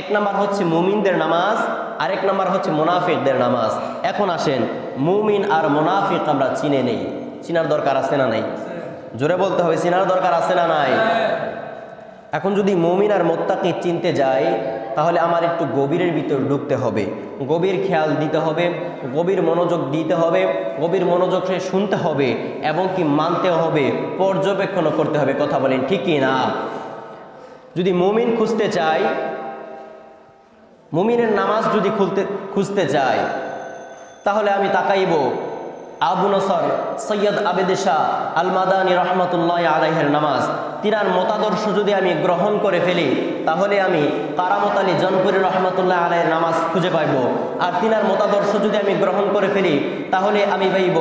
এক নাম্বার হচ্ছে মুমিনদের নামাজ, আরেক নাম্বার হচ্ছে মুনাফিকদের নামাজ। এখন আসেন, মুমিন আর মুনাফিক আমরা চিনে নেই। চিনার দরকার আছে না নাই? জোরে বলতে হবে, চিনার দরকার আছে না নাই? এখন যদি মমিন আর মোত্তাকে চিনতে যাই, তাহলে আমার একটু গভীরের ভিতর ঢুকতে হবে। গভীর খেয়াল দিতে হবে, গভীর মনোযোগ দিতে হবে, গভীর মনোযোগ সে শুনতে হবে, এবং কি মানতে হবে, পর্যবেক্ষণও করতে হবে, কথা বলেন ঠিকই না? যদি মুমিন খুঁজতে চাই মুমিনের নামাজ যদি খুলতে, খুঁজতে চাই তাহলে আমি তাকাইব আবু নসর সৈয়দ আবেদেশা আল মাদানী রহমতুল্লাহ আলাইহের নামাজ। তিনার মতাদর্শ যদি আমি গ্রহণ করে ফেলি তাহলে আমি কারামত আলী জনপুরি রহমতুল্লাহ আলাইয়ের নামাজ খুঁজে পাইব। আর তিনার মতাদর্শ যদি আমি গ্রহণ করে ফেলি, তাহলে আমি পাইব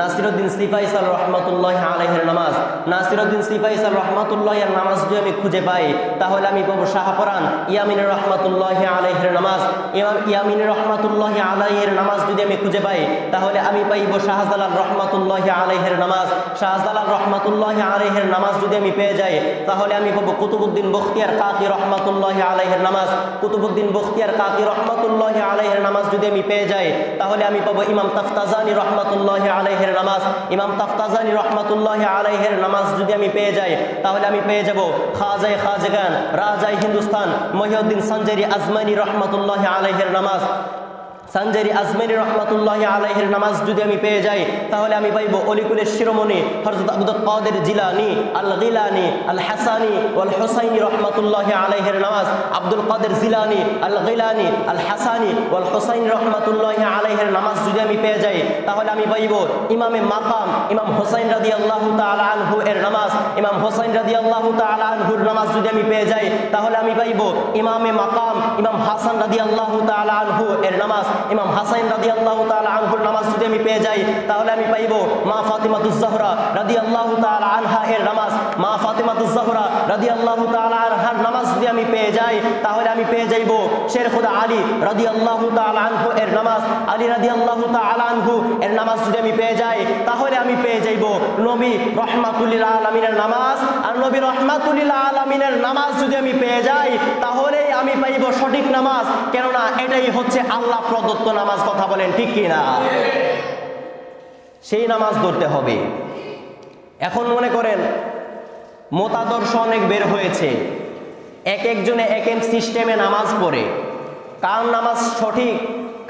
নাসিরুদ্দিন সিফাইসাল রহমতুল্লাহ আলাইহের নামাজ। নাসিরুদ্দিন সিফাইসাল রহমতুল্লাহের নামাজ যদি আমি খুঁজে পাই, তাহলে আমি পাবো শাহপরান ইয়ামিনের রহমতুল্লাহ আলাইহের নামাজ। ইমাম ইয়ামিনের রহমতুল্লাহ আলাইহের নামাজ যদি আমি খুঁজে পাই, তাহলে আমি পাইব শাহজালাল রহমতুল্লাহ আলাইহের নামাজ। শাহজালাল রহমতুল্লাহ আলাইহের নামাজ যদি আমি পেয়ে যাই, তাহলে আমি পাবো কুতুবুদ্দিন বখতিয়ার কাকি রহমতুল্লাহ আলাইহের নামাজ, কুতুবুদ্দিন বখতিয়ার কাকি রহমতুল্লাহ আলাইহের নামাজ যদি আমি পেয়ে যাই, তাহলে আমি পাবো ইমাম তাফতাজানি রহমতুল্লাহ আলাইহের নামাজ। ইমাম তাফতাজানি রহমতুল্লাহ আলাইহের নামাজ যদি আমি পেয়ে যাই, তাহলে আমি পেয়ে যাব খাজাই খাজগান, রাজাই হিন্দুস্তান, মহিউদ্দিন সঞ্জেরি আজমানি রহমতুল্লাহ আলাইহের নামাজ। সঞ্জারি আজমেরি রহমতুল্লাহ আলাইহের নামাজ যদি আমি পেয়ে যাই, তাহলে আমি পাইব অলিকুলের শিরোমণি হরজত আব্দুল কাদের জিলানি আল গিলানি আল হাসানি ওয়াল হোসাইনি রহমতুল্লাহ আলাইহের নামাজ আব্দুল কাদের জিলানি আল গিলানি আল হাসানি ওয়াল হোসাইন রহমতুল্লাহ আলাইহের নামাজ যদি আমি পেয়ে যাই, তাহলে আমি পাইব ইমামে মাকাম, ইমাম হোসাইন রাদি আল্লাহ তালা আনহু এর নামাজ, ইমাম হোসাইন রাদি আল্লাহ তালা আনহুর নামাজ যদি আমি পেয়ে যাই, তাহলে আমি পাইব ইমামে মাকাম, ইমাম হাসান রাদি আল্লাহ তালা আনহু এর নামাজ ইমাম হাসাইন রাদি আল্লাহ তালা আনহুর নামাজ যদি আমি পেয়ে যাই, তাহলে আমি পাইব মা ফাতিমাতুজ্জাহরা রাদি আল্লাহ তালা আনহা এর নামাজ। মা ফাতিমাতুজ্জাহরা রাদি আল্লাহ তালা আনহার নামাজ যদি আমি পেয়ে যাই, তাহলে আমি পেয়ে যাইব শের খুদা আলী রাদি আল্লাহ তালা আনহু এর নামাজ। আলী রাদি আল্লাহ তালা আনহু এর নামাজ যদি আমি পেয়ে যাই, তাহলে আমি পেয়ে যাইব। নবী রহমাতুল্লিল আলমিনের নামাজ নবী রহমাতুল্লিল আলমিনের নামাজ যদি আমি পেয়ে যাই, তাহলেই আমি পাইব সঠিক নামাজ। কেননা এটাই হচ্ছে আল্লাহ প্রদত্ত নামাজ, কথা বলেন ঠিক কি না সেই নামাজ ধরতে হবে। এখন মনে করেন, মতাদর্শ অনেক বের হয়েছে। এক একজনে এক এক সিস্টেমে নামাজ পড়ে। কার নামাজ সঠিক?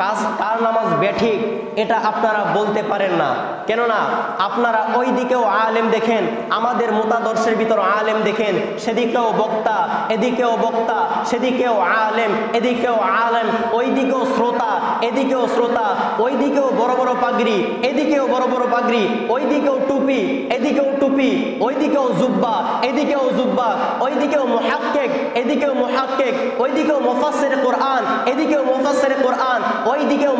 কাজ কার নামাজ বেঠিক, এটা আপনারা বলতে পারেন না। কেননা আপনারা ওই দিকেও আলেম দেখেন, আমাদের মতাদর্শের ভিতর আলেম দেখেন, সেদিকেও বক্তা, এদিকেও বক্তা, সেদিকেও আলেম, এদিকেও আলেম ওই দিকেও শ্রোতা, এদিকেও শ্রোতা ওই দিকেও বড় বড় পাগড়ি, এদিকেও বড় বড় পাগড়ি ওই দিকেও টুপি, এদিকেও টুপি ওই দিকেও জুব্বা, এদিকেও জুব্বা ওই দিকেও মুহাক্কেক, এদিকেও মুহাক্কেক ওই দিকেও মুফাসসির কোরআন, এদিকেও মুফাসসির কোরআন ওই দিকেও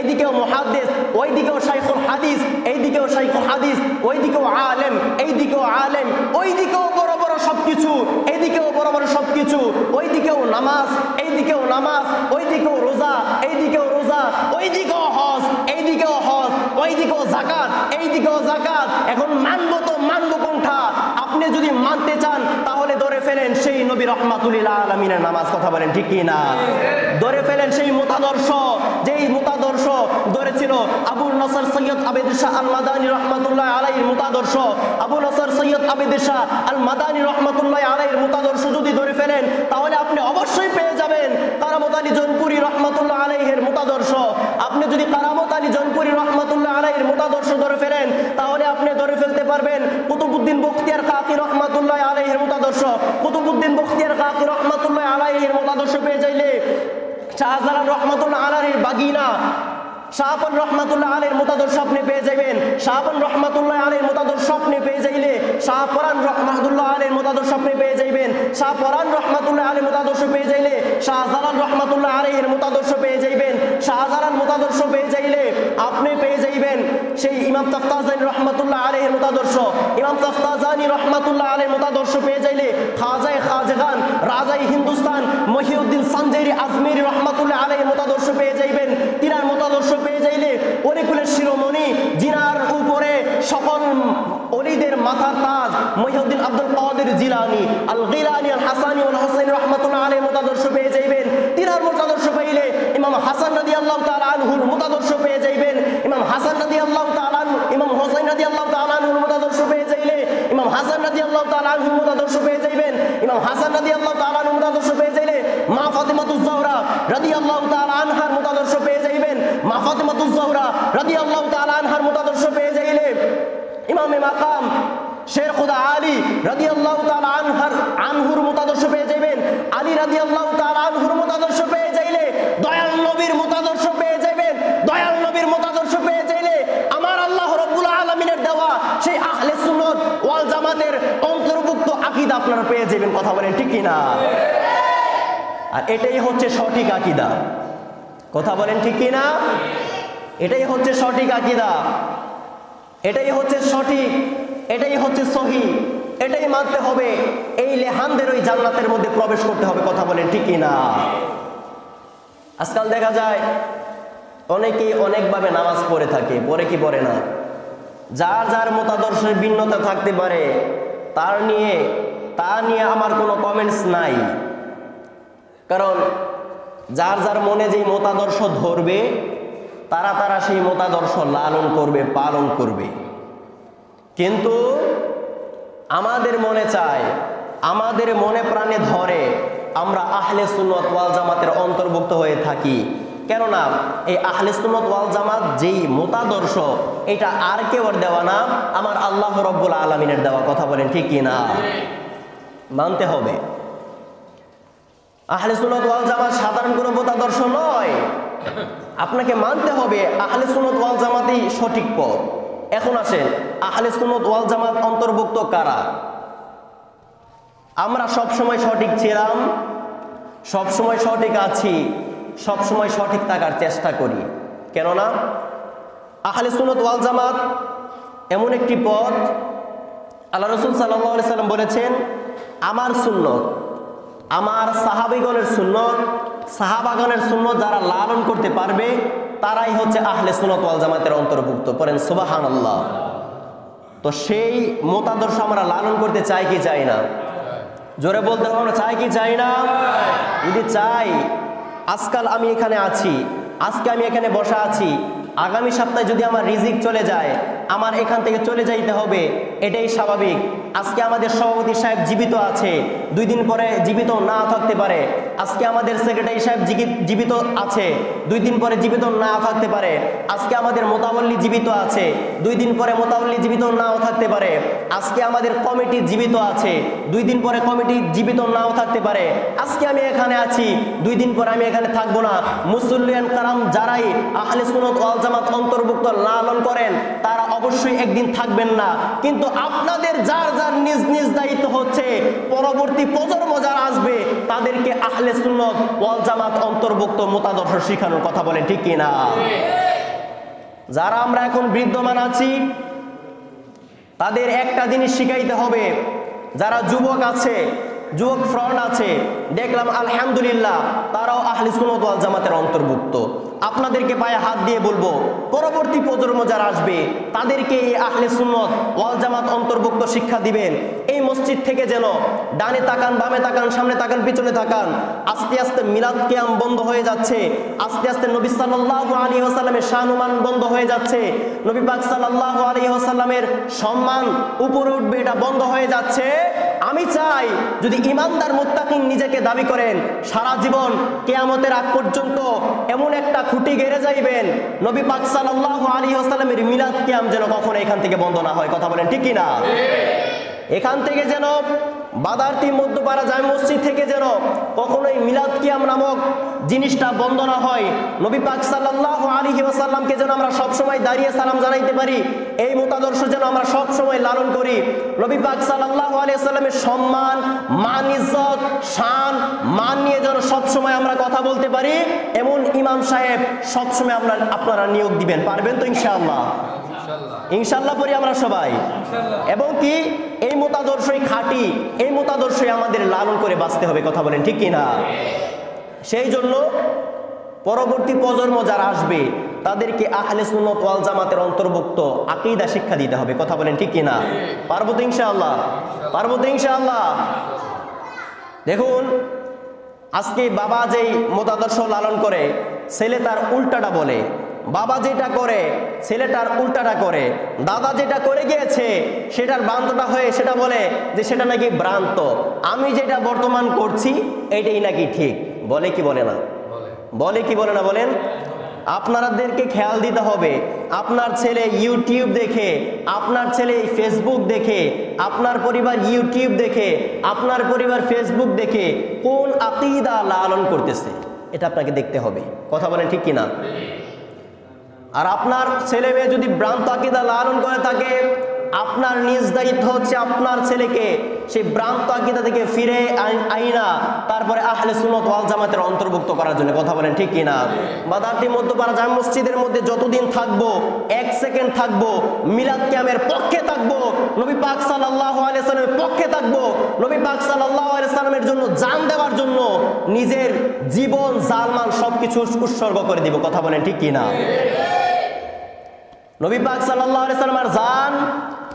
এদিকেও মুহাদ্দিস ওই দিকেও শাইখুল হাদিস এই দিকেও শাইখুল হাদিস ওই দিকেও আলেম এই দিকেও আলেম ওই দিকেও বড় বড় সবকিছু, এইদিকেও বড় বড় সবকিছু ওই দিকেও নামাজ এই দিকেও নামাজ ওই দিকেও রোজা এই দিকেও রোজা ওই দিকেও হজ এই দিকেও হজ ওই দিকেও জাকাত এই দিকেও জাকাত এখন মানবো তো মানবো কোনটা? আপনি যদি মানতে চান, তাহলে ধরে ফেলেন সেই নবী রহমাতুল্লাহ আলমিনের নামাজ কথা বলেন, ঠিক কি না? ধরে ফেলেন সেই মতাদর্শ, যেই মতাদর্শ ধরেছিল আবুল নসর সৈয়দ আবেদ শাহ আল মাদানী রহমাতুল্লাহ আলাইহির মতাদর্শ। আবু নসর সৈয়দ আবেদ শাহ আল মাদানী রহমাতুল্লাহ আলাইহির মতাদর্শ যদি ধরে ফেলেন, তাহলে আপনি অবশ্যই পেয়ে যাবেন তারা আলী জনপুরি রহমাতুল্লাহ আলাইহের মতাদর্শ। আপনি যদি কারামত আলী জনপুরি রহমাতুল্লাহ আলাইহির মতাদর্শ ধরে ফেলেন, তাহলে আপনি ধরে ফেলতে পারবেন কুতুবুদ্দিন বখতিয়ার কাকি রহমাতুল্লাহ আলাইহির মতাদর্শ। কুতুবুদ্দিন বখতিয়ার কাকি রহমাতুল্লাহ আলাইহির মতাদর্শ পেয়ে যাইলে শাহজালাল রহমাতুল্লাহ আলাইহির বাগিনা, শাহপন রহমাতুল্লাহ আলীর মতাদর্শ আপনি পেয়ে যাবেন শাহপন রহমাতুল্লাহ আলীর মতাদর্শ আপনি পেয়ে যাইলে শাহপরান রহমাতুল্লাহ আলীর মতাদর্শ আপনি পেয়ে যাইবেন। শাহপরান রহমাতুল্লাহ আলীর মতাদর্শ পেয়ে যাইলে, শাহজালাল রহমাতুল্লাহ আলীর মতাদর্শ পেয়ে যাইবেন, শাহজালাল মতাদর্শ পেয়ে যাইলে আপনি পেয়ে যাইবেন সেই ইমাম তফতাজানি রহমাতুল্লাহ আলীর মতাদর্শ। ইমাম তফতাজানি রহমাতুল্লাহ আলীর মতাদর্শ পেয়ে যাইলে খাজাই খাজগান রাজাই হিন্দুস্তান, মহিউদ্দিন সঞ্জেরি আজমেরি রহমাতুল্লাহ আলীর মতাদর্শ পেয়ে যাইবেন। তিনার মতাদর্শ পেয়ে যাইলে অলিকুলের শিরোমণি, জিনার উপরে সকল অলিদের মাথার তাজ মহিউদ্দিন আব্দুল কাদের জিলানি আল গিলানি আল হাসানি ওয়াল হুসাইন রাহমাতুল্লাহ আলাইহি মুতাদর্শ পেয়ে যাইবেন। তিনার মুতাদর্শ পাইলে ইমাম হাসান রাদিয়াল্লাহু তাআলা আনহুর মুতাদর্শ পেয়ে যাইবেন। ইমাম হাসান রাদিয়াল্লাহু তাআলা তালান ইমাম হোসেন রাদিয়াল্লাহু তাআলা আনহুর মুতাদর্শ পেয়ে যাইলে ইমাম হাসান রাদিয়াল্লাহু তাআলা আনহুর মুতাদর্শ পেয়ে যাইবেন। ইমাম হাসান রাদিয়াল্লাহু তাআলা আনহুর মুতাদর্শ পেয়ে যাইলে মা ফাতেমাতুজ জহরা রাদিয়াল্লাহু তাআলা আলী রাদিয়াল্লাহু তাআলা আনহার, আনহুর মতাদর্শ পেয়ে যাইবেন। আলী রাদিয়াল্লাহু তাআলা আনহুর মতাদর্শ পেয়ে যাইলে দয়াল নবীর মতাদর্শ পেয়ে যাইবেন। দয়াল নবীর মতাদর্শ পেয়ে যাইলে আমার আল্লাহ রব্বুল আলামিনের দেওয়া সেই আহলে সুন্নাত ওয়াল জামাতের অন্তর্ভুক্ত আকীদা আপনারা পেয়ে যাবেন কথা বলেন ঠিক কি না আর এটাই হচ্ছে সঠিক আকীদা। কথা বলেন ঠিক কি না এটাই হচ্ছে সঠিক আকীদা। এটাই হচ্ছে সঠিক। এটাই হচ্ছে সহি। এটাই মানতে হবে। এই লেহানদের ওই জান্নাতের মধ্যে প্রবেশ করতে হবে, কথা বলেন ঠিকই না আজকাল দেখা যায়, অনেকেই অনেকভাবে নামাজ পড়ে থাকে পরে কি পড়ে না? যার যার মতাদর্শের ভিন্নতা থাকতে পারে, তার নিয়ে, তা নিয়ে আমার কোনো কমেন্টস নাই। কারণ যার যার মনে যেই মতাদর্শ ধরবে, তারা তারা সেই মতাদর্শ লালন করবে, পালন করবে। কিন্তু আমাদের মনে চায়, আমাদের মনে প্রাণে ধরে, আমরা আহলে সুন্নত ওয়াল জামাতের অন্তর্ভুক্ত হয়ে থাকি। কেননা, এই আহলে সুন্নত ওয়াল জামাত যেই মতাদর্শ, এটা আর কেউ দেওয়া না, আমার আল্লাহ রব্বুল আলমিনের দেওয়া কথা বলেন, ঠিক না? মানতে হবে। আহলে সুন্নত ওয়াল জামাত সাধারণ কোনো মতাদর্শ নয়। আপনাকে মানতে হবে, আহলে সুন্নত ওয়াল জামাতেই সঠিক পথ। এখন আসেন, আহলে সুন্নত ওয়াল জামাত অন্তর্ভুক্ত কারা? আমরা সব সময় সঠিক ছিলাম সব সময় সঠিক আছি সব সময় সঠিক থাকার চেষ্টা করি। কেননা, আহলে সুন্নত ওয়াল জামাত এমন একটি পথ, আল্লাহ রসুল সাল্লাহ সাল্লাম বলেছেন, আমার সুন্নত, আমার সাহাবিগণের সুন্নত সাহাবাগণের সুন্নত যারা লালন করতে পারবে, তারাই হচ্ছে আহলে সুনত ওয়াল জামাতের অন্তর্ভুক্ত। পড়েন সুবাহান আল্লাহ তো সেই মতাদর্শ আমরা লালন করতে চাই কি চাই না? জোরে বলতে হবে, আমরা চাই কি চাই না? যদি চাই, আজকাল আমি এখানে আছি, আজকে আমি এখানে বসা আছি, আগামী সপ্তাহে যদি আমার রিজিক চলে যায় আমার এখান থেকে চলে যাইতে হবে। এটাই স্বাভাবিক। আজকে আমাদের সভাপতি সাহেব জীবিত আছে। দুই দিন পরে জীবিত না থাকতে পারে। আজকে আমাদের সেক্রেটারি সাহেব জীবিত আছে। দুই দিন পরে জীবিত না থাকতে পারে। আজকে আমাদের মোতাবল্লি জীবিত আছে। দুই দিন পরে মোতাবল্লি জীবিত নাও থাকতে পারে। আজকে আমাদের কমিটি জীবিত আছে। দুই দিন পরে কমিটি জীবিত নাও থাকতে পারে। আজকে আমি এখানে আছি। দুই দিন পরে আমি এখানে থাকব না। মুসল্লিয়ান কারাম যারাই আহলে সুনত ওয়াল জামাত অন্তর্ভুক্ত লালন করেন, তারা অবশ্যই একদিন থাকবেন না। কিন্তু আপনাদের যার যার নিজ নিজ দায়িত্ব হচ্ছে, পরবর্তী প্রজন্ম যারা আসবে, তাদেরকে আহলে সুন্নত ওয়াল জামাত অন্তর্ভুক্ত মতাদর্শ শিখানোর কথা বলেন, ঠিক কিনা যারা আমরা এখন বিদ্যমান আছি, তাদের একটা জিনিস শিখাইতে হবে। যারা যুবক আছে, যুবক ফ্রন্ট আছে, দেখলাম আলহামদুলিল্লাহ তারাও আহলে সুন্নত ওয়াল জামাতের অন্তর্ভুক্ত। আপনাদেরকে পায়ে হাত দিয়ে বলব, পরবর্তী প্রজন্ম যারা আসবে, তাদেরকে এই আহলে সুন্নত ওয়াল জামাত অন্তর্ভুক্ত শিক্ষা দিবেন। এই মসজিদ থেকে যেন ডানে তাকান, বামে তাকান, সামনে তাকান, পিছনে তাকান, আস্তে আস্তে মিলাদ কেয়াম বন্ধ হয়ে যাচ্ছে, আস্তে আস্তে নবী সাল্লাল্লাহু আলাইহি ওয়াসাল্লামের শানুমান বন্ধ হয়ে যাচ্ছে, নবী পাক সাল্লাল্লাহু আলাইহি ওয়াসাল্লামের সম্মান উপরে উঠবে, এটা বন্ধ হয়ে যাচ্ছে। আমি চাই যদি ইমানদার মুত্তাকিন নিজেকে দাবি করেন সারা জীবন কেয়ামতের আগ পর্যন্ত এমন একটা খুঁটি গেড়ে যাইবেন নবী পাক সাল্লাল্লাহু আলাইহি ওয়াসাল্লামের মিলাদ কেয়াম যেন কখনো এখান থেকে বন্ধ না হয়। কথা বলেন ঠিকই কি না এখান থেকে যেন বাদারতি মধ্যপাড়া জামে মসজিদ থেকে যেন কখনোই মিলাদ কিয়াম নামক জিনিসটা বন্ধ না হয়। নবী পাক সাল্লাল্লাহু আলাইহি ওয়াসাল্লামকে যেন আমরা সব সময় দাঁড়িয়ে সালাম জানাইতে পারি, এই মতাদর্শ যেন আমরা সব সময় লালন করি। নবী পাক সাল্লাল্লাহু আলাইহি ওয়াসাল্লামের সম্মান, মান, ইজ্জত, শান, মান নিয়ে যেন সব সময় আমরা কথা বলতে পারি, এমন ইমাম সাহেব সব সময় আপনার আপনারা নিয়োগ দিবেন, পারবেন তো ইনশাআল্লাহ? ইনশাল্লাহ পড়ি আমরা সবাই। এবং কি এই মতাদর্শই খাঁটি এই মতাদর্শই আমাদের লালন করে বাঁচতে হবে কথা বলেন ঠিক কি না সেই জন্য পরবর্তী প্রজন্ম যারা আসবে তাদেরকে আহলে সুন্নত ওয়াল জামাতের অন্তর্ভুক্ত আকিদা শিক্ষা দিতে হবে কথা বলেন ঠিক কি না পারব তো ইনশাআল্লাহ? পারব তো ইনশাআল্লাহ? দেখুন আজকে বাবা যেই মতাদর্শ লালন করে ছেলে তার উল্টাটা বলে। বাবা যেটা করে ছেলেটার উল্টাটা করে দাদা যেটা করে গিয়েছে সেটার ভ্রান্তটা হয়ে সেটা বলে যে সেটা নাকি ভ্রান্ত। আমি যেটা বর্তমান করছি এটাই নাকি ঠিক। বলে কি বলে না? বলে। কি বলে না বলেন? আপনাদেরকে খেয়াল দিতে হবে আপনার ছেলে ইউটিউব দেখে আপনার ছেলে ফেসবুক দেখে আপনার পরিবার ইউটিউব দেখে আপনার পরিবার ফেসবুক দেখে কোন আকিদা লালন করতেছে এটা আপনাকে দেখতে হবে। কথা বলেন ঠিক কিনা? আর আপনার ছেলে মেয়ে যদি ভ্রান্ত আকিদা লালন করে থাকে, আপনার নিজ দায়িত্ব হচ্ছে আপনার ছেলেকে সেই ভ্রান্ত আকিদা থেকে ফিরে আইনা, তারপরে আহলে সুনত ওয়াল জামাতের অন্তর্ভুক্ত করার জন্য। কথা বলেন ঠিক কিনা? বাদার্তি মধ্যপাড়া জাম মসজিদের মধ্যে যতদিন থাকব, এক সেকেন্ড থাকব, মিলাদ ক্যামের পক্ষে থাকব, নবী পাক সাল্লাহ আলিয়াল্লামের পক্ষে থাকব, নবী পাক সাল্লাহ আলিয়াল্লামের জন্য জান দেওয়ার জন্য নিজের জীবন জালমান সবকিছু উৎসর্গ করে দিব। কথা বলেন ঠিক কিনা? নবী পাক সাল্লাহ সাল্লামের জান,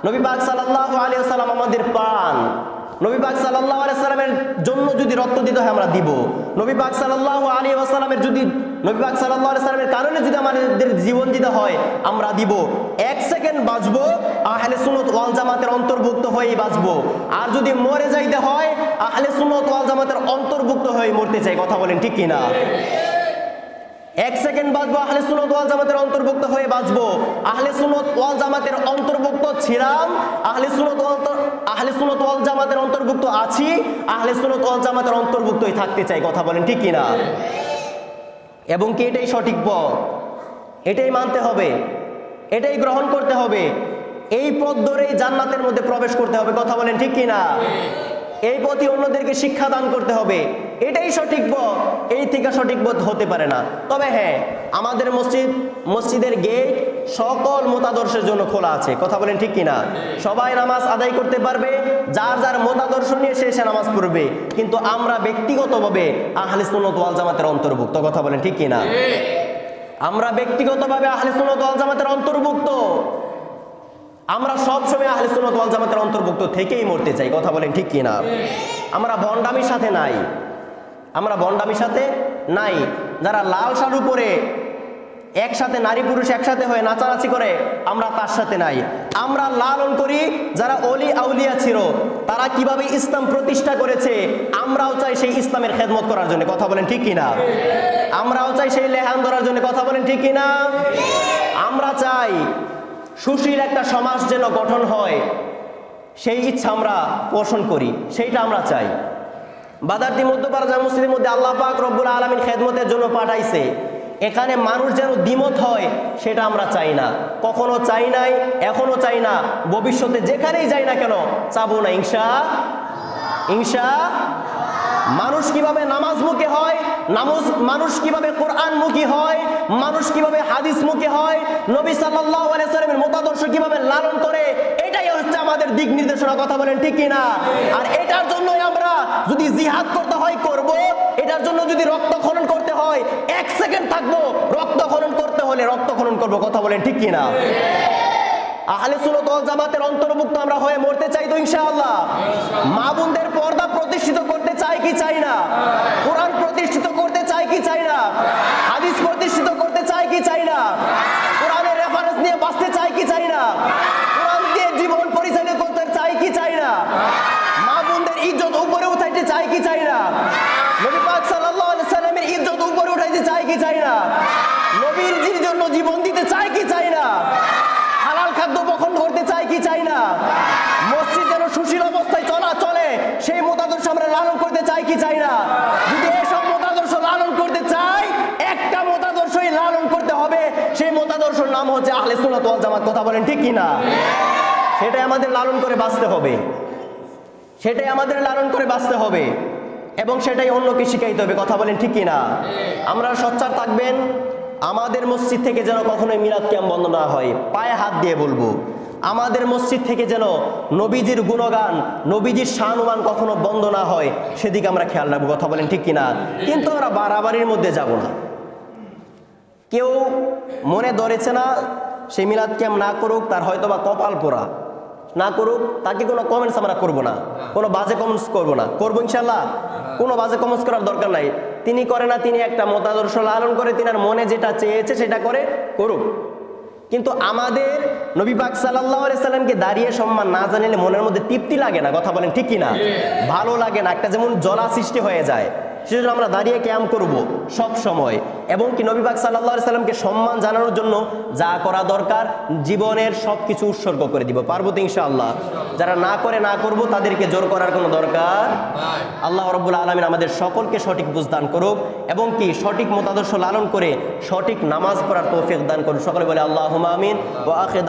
নবী পাক সাল্লাহ আলিয়া সাল্লাম আমাদের প্রাণ। নবী পাক সাল্লাহ আলিয়া সাল্লামের জন্য যদি রক্ত দিতে হয় আমরা দিব। নবী পাক সাল্লাহ আলী সাল্লামের যদি, নবী পাক সাল্লাহ আলিয়া সাল্লামের কারণে যদি আমাদের জীবন দিতে হয়, আমরা দিব। এক সেকেন্ড বাঁচবো, আহলে সুনত ওয়াল জামাতের অন্তর্ভুক্ত হয়েই বাঁচবো। আর যদি মরে যাইতে হয়, আহলে সুনত ওয়াল জামাতের অন্তর্ভুক্ত হয়ে মরতে চাই, কথা বলেন ঠিক কিনা? এক সেকেন্ড বাঁচবো আহলে সুনত ওয়াল জামাতের অন্তর্ভুক্ত হয়ে বাঁচবো আহলে সুনত ওয়াল জামাতের অন্তর্ভুক্ত ছিলাম, আহলে সুনত আহলে সুনত ওয়াল জামাতের অন্তর্ভুক্ত আছি, আহলে সুনত ওয়াল জামাতের অন্তর্ভুক্তই থাকতে চাই, কথা বলেন ঠিক কিনা? এবং কি এটাই সঠিক পথ? এটাই মানতে হবে, এটাই গ্রহণ করতে হবে। এই পথ ধরেই জান্নাতের মধ্যে প্রবেশ করতে হবে, কথা বলেন ঠিক কিনা? এই পথই অন্যদেরকে শিক্ষা দান করতে হবে। এটাই সঠিক পথ। এই থেকে সঠিক বোধ হতে পারে না। তবে হ্যাঁ আমাদের মসজিদ, মসজিদের গেট সকল মতাদর্শের জন্য খোলা আছে। কথা বলেন ঠিক কিনা? সবাই নামাজ আদায় করতে পারবে, যার যার মতাদর্শ নিয়ে সে সে নামাজ পড়বে। কিন্তু আমরা ব্যক্তিগতভাবে আহলে সুন্নত ওয়াল জামাতের অন্তর্ভুক্ত। কথা বলেন ঠিক কিনা? আমরা ব্যক্তিগতভাবে আহলে সুন্নত ওয়াল জামাতের অন্তর্ভুক্ত। আমরা সব সময় আহলে সুন্নত ওয়াল জামাতের অন্তর্ভুক্ত থেকেই মরতে চাই। কথা বলেন ঠিক কিনা? আমরা ভণ্ডামির সাথে নাই। আমরা বন্ডামির সাথে নাই। যারা লাল শাড়ু পরে একসাথে নারী পুরুষ একসাথে হয়ে নাচানাচি করে, আমরা তার সাথে নাই। আমরা লালন করি যারা অলি আউলিয়া ছিল, তারা কীভাবে ইসলাম প্রতিষ্ঠা করেছে, আমরাও চাই সেই ইসলামের খেদমত করার জন্য। কথা বলেন ঠিক কিনা? আমরাও চাই সেই লেহান ধরার জন্য। কথা বলেন ঠিক কিনা? আমরা চাই সুশীল একটা সমাজ যেন গঠন হয়, সেই ইচ্ছা আমরা পোষণ করি, সেইটা আমরা চাই। বাদার্তি মধ্যপাড়া জামা মসজিদের মধ্যে আল্লাহ পাক রব্বুল আলমিন খেদমতের জন্য পাঠাইছে, এখানে মানুষ যেন দ্বিমত হয়, সেটা আমরা চাই না। কখনো চাই নাই, এখনও চাই না। ভবিষ্যতে যেখানেই যাই না কেন, চাবো না ইংসা ইংসা মানুষ কীভাবে নামাজমুখী হয়? নামাজ মানুষ কীভাবে কোরআনমুখী হয়? মানুষ কীভাবে হাদিসমুখী হয়? নবী সাল্লামের মতাদর্শ কীভাবে লালন করে? এটাই হচ্ছে আমাদের দিক নির্দেশনা কথা বলেন, ঠিক না আর এটার জন্যই আমরা যদি জিহাদ করতে হয়, করব। এটার জন্য যদি রক্ত খনন করতে হয়, এক সেকেন্ড থাকব। রক্ত খনন করতে হলে রক্ত খনন করব, কথা বলেন, ঠিক কি না আহলে সুন্নাত ওয়াল জামাতের অন্তর্ভুক্ত আমরা হয়ে মরতে চাই তো ইনশাআল্লাহ। মা বোনদের পর্দা প্রতিষ্ঠিত করতে চাই কি চাই না? কোরআন প্রতিষ্ঠিত করতে চাই কি চাই না? হাদিস প্রতিষ্ঠিত করতে চাই কি চাই না? কোরআনের রেফারেন্স নিয়ে বাঁচতে চাই কি চাই না? কোরআন দিয়ে জীবন পরিচালিত করতে চাই কি চাই না? মা বোনদের ইজ্জত উপরে উঠাইতে চাই কি চাই না? নবী পাক সাল্লাল্লাহু আলাইহি সাল্লামের ইজ্জত উপরে উঠাইতে চাই কি চাই না? নবীর জন্য জীবন দিতে চাই কি চাই না? বক্ষণ করতে চাই কি চাই না? মসজিদ যেন সুশীল অবস্থায় চলা চলে, সেই মতাদর্শ আমরা লালন করতে চাই কি চাই না? যদি এসব মতাদর্শ লালন করতে চাই, একটা মতাদর্শই লালন করতে হবে। সেই মতাদর্শের নাম হচ্ছে আহলে ওয়াল জামাত, কথা বলেন ঠিক কি না সেটাই আমাদের লালন করে বাঁচতে হবে। সেটাই আমাদের লালন করে বাঁচতে হবে। এবং সেটাই অন্যকে শিখাইতে হবে, কথা বলেন ঠিক কি না আমরা সচ্চার থাকবেন। আমাদের মসজিদ থেকে যেন কখনোই মিলাদ ক্যাম্প বন্ধ না হয়। পায়ে হাত দিয়ে বলব, আমাদের মসজিদ থেকে যেন নবীজির গুণগান, নবীজির শানুমান কখনো বন্ধ না হয়, সেদিকে আমরা খেয়াল রাখব, কথা বলেন ঠিক কিনা? কিন্তু আমরা বাড়াবাড়ির মধ্যে যাব না। কেউ মনে ধরেছে না, সে মিলাদ ক্যাম্প না করুক, তার হয়তো বা কপাল পোড়া। না করুক, তাকে কোনো কমেন্টস আমরা করব না। কোনো বাজে কমেন্টস করব না। করব ইনশাল্লাহ কোনো বাজে কমেন্টস করার দরকার নাই। তিনি করে না তিনি একটা মতাদর্শ লালন করে তিনি তিনার মনে যেটা চেয়েছে সেটা করে করুক। কিন্তু আমাদের নবী পাক সাল্লাহ সাল্লামকে দাঁড়িয়ে সম্মান না জানিলে মনের মধ্যে তৃপ্তি লাগে না কথা বলেন ঠিক কিনা? ভালো লাগে না একটা যেমন জলা সৃষ্টি হয়ে যায়। সেজন্য আমরা দাঁড়িয়ে ক্যাম্প করব সব সময়। এবং কি নবী পাক সাল্লাহ সাল্লামকে সম্মান জানানোর জন্য যা করা দরকার, জীবনের সব কিছু উৎসর্গ করে দিব। পার্বত ইনশাআল্লাহ? যারা না করে না করব, তাদেরকে জোর করার কোনো দরকার আল্লাহ রব্বুল আলমিন আমাদের সকলকে সঠিক বুঝদান করুক এবং কি সঠিক মতাদর্শ লালন করে সঠিক নামাজ পড়ার তৌফিক দান করুক সকলে বলে আল্লাহ আমিন। ও আখেদ